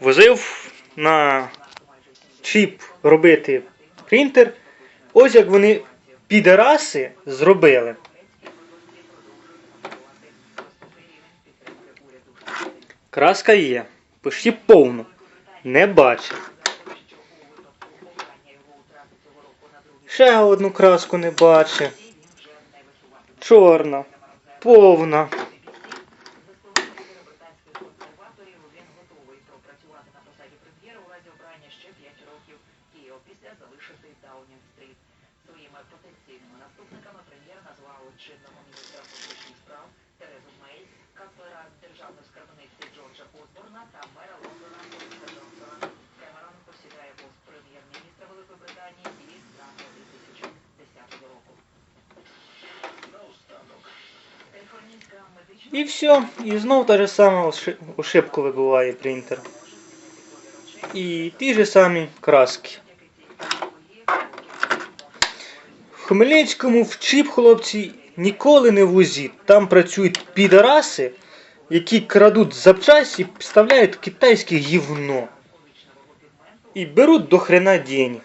возив на чіп робити принтер. Ось як вони підараси зробили. Краска є. Почти повну. Не бачив. Ще одну краску не бачив. Чорна. Повна. Ще 5 років і опісля залишити Даунінг-стріт. Своїми потенційними наступниками прем'єр назвав чинного міністра внутрішніх справ Терезу Мей, канцлера державної скарбниці Джорджа Осборна та мера Лондона Бориса Джонсона. Кемерон посідає пост прем'єр-міністра Великої Британії і з травня 2010 року. І все. І знов та же сама оши- ошибку вибиває принтер. І ті ж самі краски. В Хмельницькому в чіп, хлопці, ніколи не вузіть. Там працюють підараси, які крадуть запчасті вставляють китайське гівно. І беруть до хрена денег.